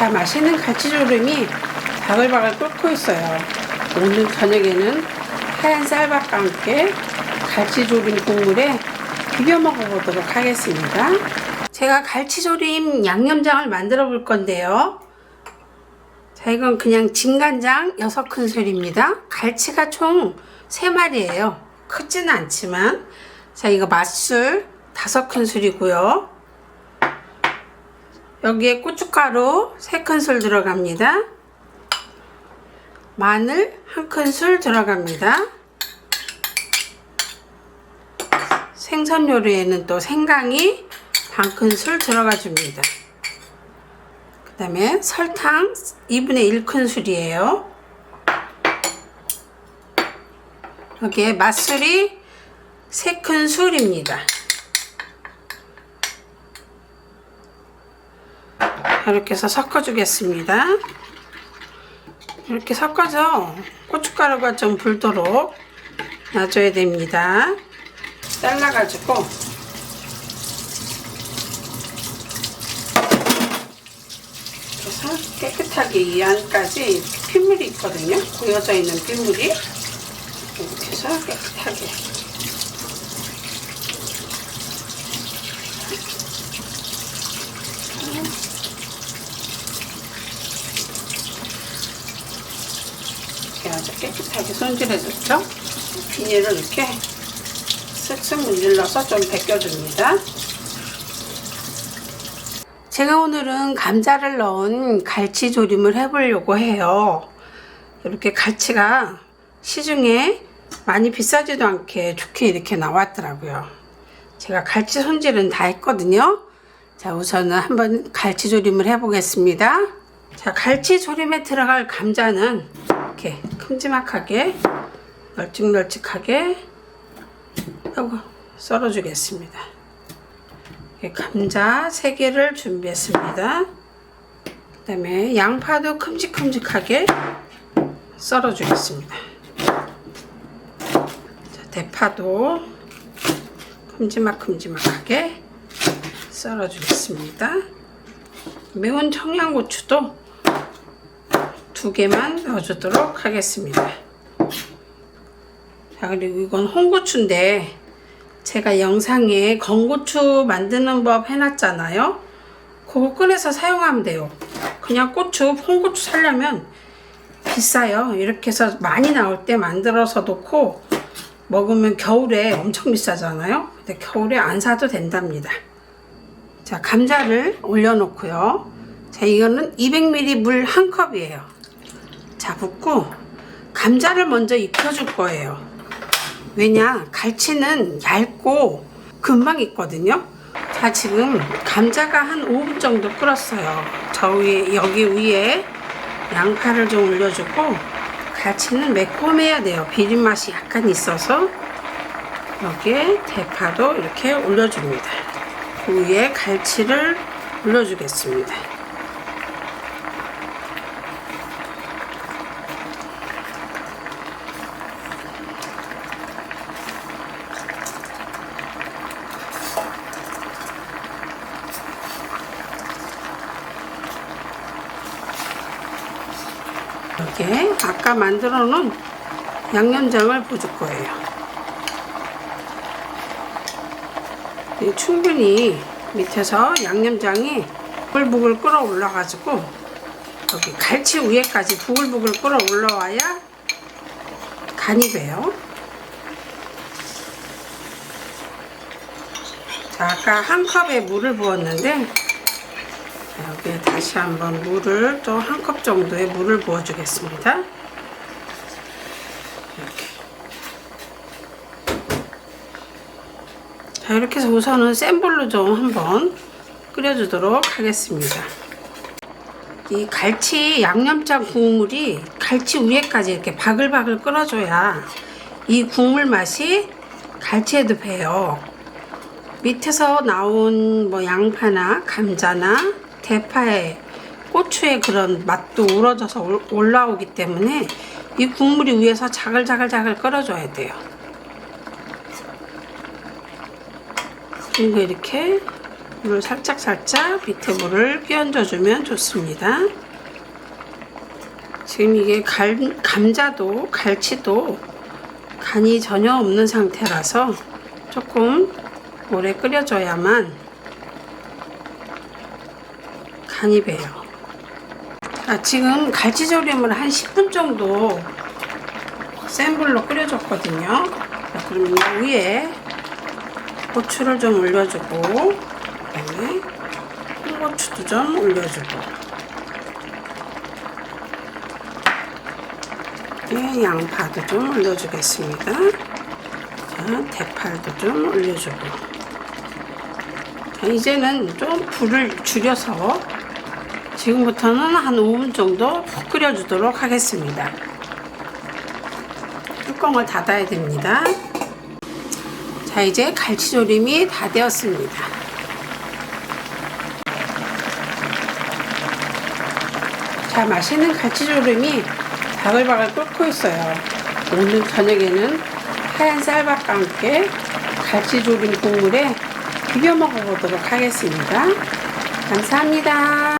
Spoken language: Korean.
자, 맛있는 갈치조림이 바글바글 끓고 있어요. 오늘 저녁에는 하얀 쌀밥과 함께 갈치조림 국물에 비벼 먹어보도록 하겠습니다. 제가 갈치조림 양념장을 만들어 볼 건데요. 자, 이건 그냥 진간장 6큰술입니다. 갈치가 총 3마리예요. 크지는 않지만. 자, 이거 맛술 5큰술이고요. 여기에 고춧가루 3큰술 들어갑니다. 마늘 1큰술 들어갑니다. 생선 요리에는 또 생강이 반 큰술 들어가 줍니다. 그 다음에 설탕 2분의 1큰술이에요. 여기에 맛술이 3큰술입니다. 이렇게 해서 섞어주겠습니다. 이렇게 섞어서 고춧가루가 좀 불도록 놔줘야 됩니다. 잘라가지고 그래서 깨끗하게 이 안까지 핏물이 있거든요. 고여져 있는 핏물이 이렇게 해서 깨끗하게 이렇게 아주 깨끗하게 손질해줬죠. 비닐을 이렇게 쓱쓱 문질러서 좀 벗겨줍니다. 제가 오늘은 감자를 넣은 갈치 조림을 해보려고 해요. 이렇게 갈치가 시중에 많이 비싸지도 않게 좋게 이렇게 나왔더라고요. 제가 갈치 손질은 다 했거든요. 자, 우선은 한번 갈치 조림을 해보겠습니다. 자, 갈치 조림에 들어갈 감자는 이렇게 큼지막하게 널찍널찍하게 하고 썰어주겠습니다. 감자 3개를 준비했습니다. 그 다음에 양파도 큼직큼직하게 썰어주겠습니다. 자, 대파도 큼지막큼지막하게 썰어주겠습니다. 매운 청양고추도 두 개만 넣어주도록 하겠습니다. 자, 그리고 이건 홍고추인데 제가 영상에 건고추 만드는 법 해놨잖아요. 그거 꺼내서 사용하면 돼요. 그냥 고추, 홍고추 사려면 비싸요. 이렇게 해서 많이 나올 때 만들어서 놓고 먹으면 겨울에 엄청 비싸잖아요. 근데 겨울에 안 사도 된답니다. 자, 감자를 올려놓고요. 자, 이거는 200ml 물 한 컵이에요. 자, 붓고 감자를 먼저 익혀줄 거예요. 왜냐, 갈치는 얇고 금방 익거든요. 자, 지금 감자가 한 5분 정도 끓었어요. 저 위에, 여기 위에 양파를 좀 올려주고 갈치는 매콤해야 돼요. 비린 맛이 약간 있어서 여기에 대파도 이렇게 올려줍니다. 그 위에 갈치를 올려주겠습니다. 이렇게 아까 만들어 놓은 양념장을 부을 거예요. 이 충분히 밑에서 양념장이 부글부글 끓어 올라가지고 여기 갈치 위에까지 부글부글 끓어 올라와야 간이 돼요. 자, 아까 한 컵에 물을 부었는데 자, 여기에 다시 한번 물을 또 한 컵 정도의 물을 부어주겠습니다. 자, 이렇게 해서 우선은 센 불로 좀 한번 끓여주도록 하겠습니다. 이 갈치 양념장 국물이 갈치 위에까지 이렇게 바글바글 끓어줘야 이 국물 맛이 갈치에도 배요. 밑에서 나온 뭐 양파나 감자나 대파에 고추의 그런 맛도 우러져서 올- 올라오기 때문에 이 국물이 위에서 자글자글자글 끓어줘야 돼요. 그리고 이렇게 물을 살짝살짝 밑에 물을 끼얹어 주면 좋습니다. 지금 이게 갈, 감자도 갈치도 간이 전혀 없는 상태라서 조금 오래 끓여줘야만 배요. 자, 지금 갈치조림을 한 10분 정도 센 불로 끓여줬거든요. 자, 그러면 이 위에 고추를 좀 올려주고 그다음에 홍고추도 좀 올려주고 네, 양파도 좀 올려주겠습니다. 자, 대파도 좀 올려주고 자, 이제는 좀 불을 줄여서 지금부터는 한 5분 정도 푹 끓여주도록 하겠습니다. 뚜껑을 닫아야 됩니다. 자, 이제 갈치조림이 다 되었습니다. 자, 맛있는 갈치조림이 바글바글 끓고 있어요. 오늘 저녁에는 하얀 쌀밥과 함께 갈치조림 국물에 비벼 먹어보도록 하겠습니다. 감사합니다.